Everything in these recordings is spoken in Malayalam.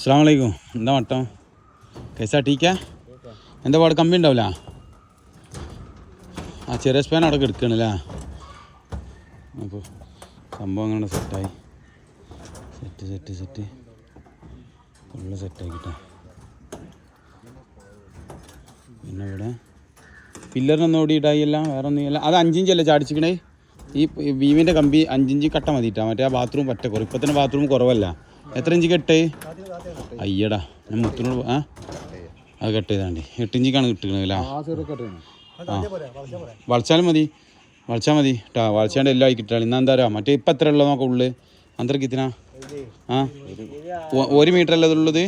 അസ്സാം വലൈക്കും എന്താ മട്ടം? കൈസ ടീക്ക എന്താ പാട്? കമ്പി ഉണ്ടാവില്ല ആ ചെറിയ സ്പാൻ അവിടെ എടുക്കണല്ലേ അപ്പോൾ സംഭവം അങ്ങനെ സെറ്റായി. Set set set. ഫുള്ള് സെറ്റാക്കിട്ടോ. പിന്നെ ഇവിടെ പില്ലറിനൊന്നും ഓടിയിട്ടായില്ല വേറെ ഒന്നുമില്ല അത് അഞ്ചിഞ്ചല്ലേ ചാടിച്ചിക്കണേ ഈ ബീമിന്റെ കമ്പി അഞ്ചിഞ്ച് കട്ട മതിയിട്ടാ മറ്റേ ആ ബാത്റൂം പറ്റ കുറവ്. ഇപ്പം തന്നെ ബാത്റൂം കുറവല്ല. എത്ര ഇഞ്ച് കെട്ടേ? അയ്യടാ ഞാൻ മുത്തിനോട് ആ? അത് കട്ട് ചെയ്താണ്ടി. എട്ട് ഇഞ്ചിക്കാണ് കിട്ടുന്നത് ആ വളച്ചാലും മതി. വളച്ചാൽ മതി കേട്ടോ വളച്ചാണ്ട് എല്ലാം ആയി കിട്ടാണ് ഇന്ന് എന്താ പറയുക മറ്റേ ഇപ്പം എത്ര ഉള്ളത് നോക്കാം ഉള്ളിൽ അന്തർക്കിത്തിനാ ആ? ഒരു മീറ്റർ അല്ലേ ഉള്ളത്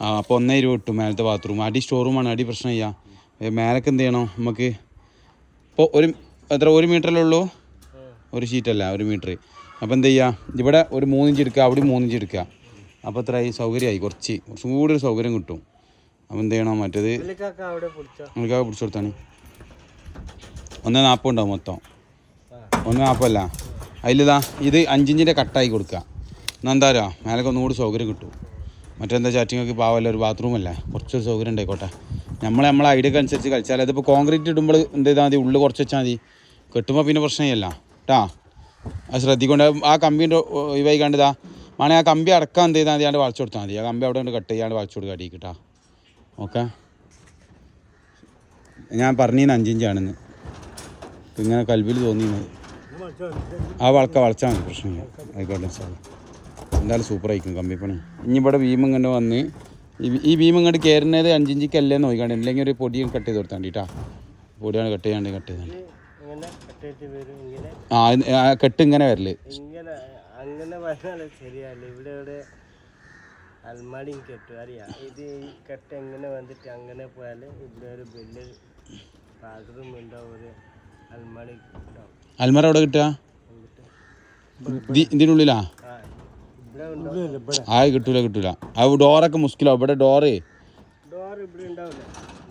ആ അപ്പോൾ ഒന്നേ രൂപ കിട്ടും മേലത്തെ ബാത്റൂം അടി സ്റ്റോറൂമാണ് അടി പ്രശ്നം ചെയ്യാ മേലക്ക് എന്ത് ചെയ്യണം നമുക്ക്? ഇപ്പോൾ ഒരു എത്ര? ഒരു മീറ്ററല്ലേ ഉള്ളൂ? ഒരു ഷീറ്റല്ല ഒരു മീറ്റർ. അപ്പോൾ എന്ത് ചെയ്യുക ഇവിടെ ഒരു മൂന്നിഞ്ച് എടുക്കുക അവിടെ മൂന്നിഞ്ച് എടുക്കുക. അപ്പോൾ ഈ സൗകര്യമായി കുറച്ച് കുറച്ചും കൂടി ഒരു സൗകര്യം കിട്ടും. അപ്പോൾ എന്ത് ചെയ്യണം? മറ്റേത് അവിടെ പിടിച്ചോ കൊടുത്താണ് ഒന്ന് നാൽപ്പത് ഉണ്ടാവും മൊത്തം. ഒന്ന് നാൽപ്പതല്ല അതിലിതാ ഇത് അഞ്ചിഞ്ചിന്റെ കട്ടായി കൊടുക്കുക. എന്നാൽ എന്താ പറയുക മേലൊക്കെ ഒന്നുകൂടി സൗകര്യം കിട്ടും. മറ്റെന്താ ചാറ്റിങ്ങൊക്കെ പാവല്ല ഒരു ബാത്റൂമല്ല കുറച്ചൊരു സൗകര്യം ഉണ്ടായിക്കോട്ടെ. നമ്മൾ നമ്മളെ ഐഡിയക്ക് അനുസരിച്ച് കളിച്ചാൽ അതിപ്പോൾ കോൺക്രീറ്റ് ഇടുമ്പോൾ എന്ത് ചെയ്താൽ മതി? ഉള്ളിൽ കുറച്ച് വെച്ചാൽ മതി. കെട്ടുമ്പോൾ പിന്നെ പ്രശ്നമില്ല കേട്ടാ അത് ശ്രദ്ധിക്കൊണ്ട് ആ കമ്പിന്റെ ഇവായി കണ്ടതാ മണി ആ കമ്പി അടക്കം എന്ത് ചെയ്താൽ മതി വളച്ചു കൊടുത്താൽ മതി. ആ കമ്പി അവിടെ കൊണ്ട് കട്ട് ചെയ്യാണ്ട് വളച്ചു കൊടുക്കുക അടിക്ക് കിട്ടാ ഓക്കെ? ഞാൻ പറഞ്ഞിന്ന് അഞ്ചിഞ്ചാണെന്ന് ഇങ്ങനെ കൽവിൽ തോന്നിയത് ആ വളക്ക വളച്ചാൽ മതി പ്രശ്നമില്ല. ആയിക്കോട്ടെ സാർ എന്തായാലും സൂപ്പർ ആയിരിക്കും കമ്പിപ്പണി. ഇനി ഇവിടെ ഭീമം ഇങ്ങോട്ട് വന്ന് ഈ- ഭീമം കണ്ട് കയറുന്നത് അഞ്ചിഞ്ചിക്കല്ലേ നോക്കിക്കാണ്ട്. അല്ലെങ്കിൽ ഒരു പൊടിയും കട്ട് ചെയ്ത് കൊടുത്താൽ കേട്ടാ പൊടിയാണ് കട്ട് ചെയ്യാണ്ട് കട്ട് ചെയ്താണ്ട് ആ കെട്ട് ഇങ്ങനെ വരൽ. ഇങ്ങനെ അങ്ങനെ പറഞ്ഞാൽ ശരിയല്ല ഇവിടെ ഇവിടെ അൽമാടിയും കെട്ടും അറിയാം. ഇത് ഈ കെട്ട് എങ്ങനെ വന്നിട്ട് അങ്ങനെ പോയാൽ ഇവിടെ ഒരു വലിയ ബാത്റൂം ഉണ്ടാവും ഒരു അൽമാടി ഉണ്ടാവും. അൽമറ എവിടെ കിട്ടുക? എന്നിട്ട് ഇതി- ഇതിനുള്ളിലാ ആ ഇവിടെ ആ കിട്ടൂല കിട്ടൂല. ആ ഡോറൊക്കെ മുസ്കിലോ. ഇവിടെ ഡോറ്? ഡോർ ഇവിടെ ഉണ്ടാവില്ല.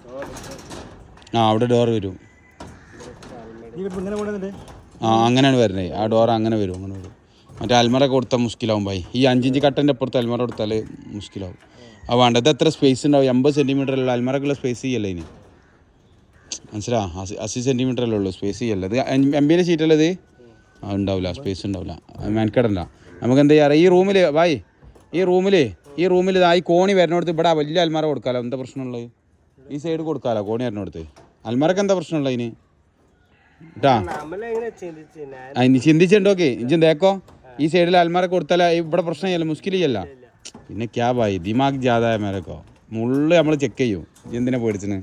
ഡോർ ആ അവിടെ ഡോറ് വരും. ആ അങ്ങനെയാണ് വരുന്നത് ആ ഡോർ അങ്ങനെ വരും അങ്ങനെ വരും. മറ്റേ അൽമറ കൊടുത്താൽ മുസ്കിലാവും ഭായി. ഈ അഞ്ചിഞ്ച് കട്ടന്റെ അപ്പുറത്ത് അൽമറ കൊടുത്താൽ മുസ്കിലാവും ആ വേണ്ടത് എത്ര സ്പേസ് ഉണ്ടാവും? എൺപത് സെന്റിമീറ്റർ അൽമറക്കുള്ള സ്പേസ് ചെയ്യല്ലേ ഇനി? മനസ്സിലാ? അസി അല്ലേ ഉള്ളൂ? സ്പേസ് ചെയ്യല്ല? ഇത് സീറ്റ് ഷീറ്റല്ലേ ഇത്? ആ ഉണ്ടാവില്ല. സ്പേസ് ഉണ്ടാവില്ല. മെനക്കെടണ്ട. നമുക്ക് എന്താ ചെയ്യാറ് ഈ റൂമിൽ ഭായ് ഈ റൂമിൽ ഈ റൂമിൽ ഈ കോണി വരണോടത്ത് ഇവിടെ വലിയ അൽമറ കൊടുക്കാലോ? എന്താ പ്രശ്നമുള്ളത്? ഈ സൈഡ് കൊടുക്കാലോ കോണി വരണോടത്ത്? അൽമറക്ക് എന്താ പ്രശ്നമുള്ളത് അതിന് കേട്ടാ ഇനി ചിന്തിച്ചിട്ടുണ്ടോക്കെ ഇഞ്ചും തേക്കോ ഈ സൈഡിൽ അൽമാര കൊടുത്താൽ ഇവിടെ പ്രശ്നം ചെയ്യല്ലോ മുസ്കിലിയല്ല പിന്നെ ക്യാ ഭായി ദിമാഗ് ജാതായ മേലക്കോ. മുള്ളു നമ്മൾ ചെക്ക് ചെയ്യും. എന്തിനാ പേടിച്ചിന്